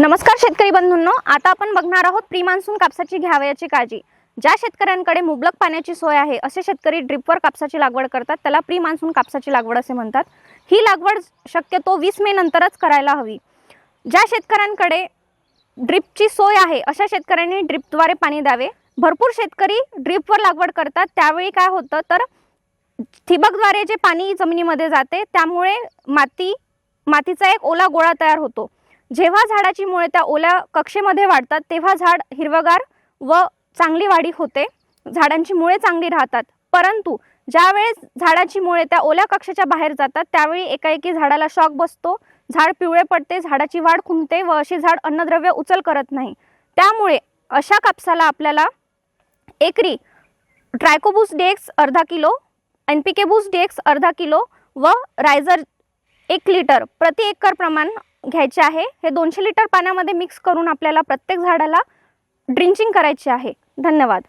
नमस्कार शेतकरी बंधूंनो आता आपण बघणार आहोत प्री मान्सून कापसाची घ्यावयाची काळजी. ज्या शेतकऱ्यांकडे मुबलक पाण्याची सोय आहे असे शेतकरी ड्रिपवर कापसाची लागवड करतात त्याला प्री मान्सून कापसाची लागवड असे म्हणतात. ही लागवड शक्यतो वीस मे नंतरच करायला हवी. ज्या शेतकऱ्यांकडे ड्रिपची सोय आहे अशा शेतकऱ्यांनी ड्रिपद्वारे पाणी द्यावे. भरपूर शेतकरी ड्रिपवर लागवड करतात त्यावेळी काय होतं तर ठिबकद्वारे जे पाणी जमिनीमध्ये जाते त्यामुळे माती मातीचा एक ओला गोळा तयार होतो. जेव्हा झाडाची मुळे त्या ओल्या कक्षेमध्ये वाढतात तेव्हा झाड हिरवगार व चांगली वाढी होते. झाडांची मुळे चांगली राहतात. परंतु ज्यावेळेस झाडाची मुळे त्या ओल्या कक्षेच्या बाहेर जातात त्यावेळी एकाएकी झाडाला शॉक बसतो. झाड पिवळे पडते झाडाची वाढ खुंटते व अशी झाड अन्नद्रव्य उचल करत नाही. त्यामुळे अशा कापसाला आपल्याला एकरी ट्रायकोबूस डेक्स अर्धा किलो एन पी के बूस डेक्स अर्धा किलो व रायझर एक लिटर प्रति एकर प्रमाण घ्यायचे आहे. हे दोनशे लिटर पाण्यामध्ये मिक्स करून आपल्याला प्रत्येक झाडाला ड्रिंचिंग करायची आहे. धन्यवाद.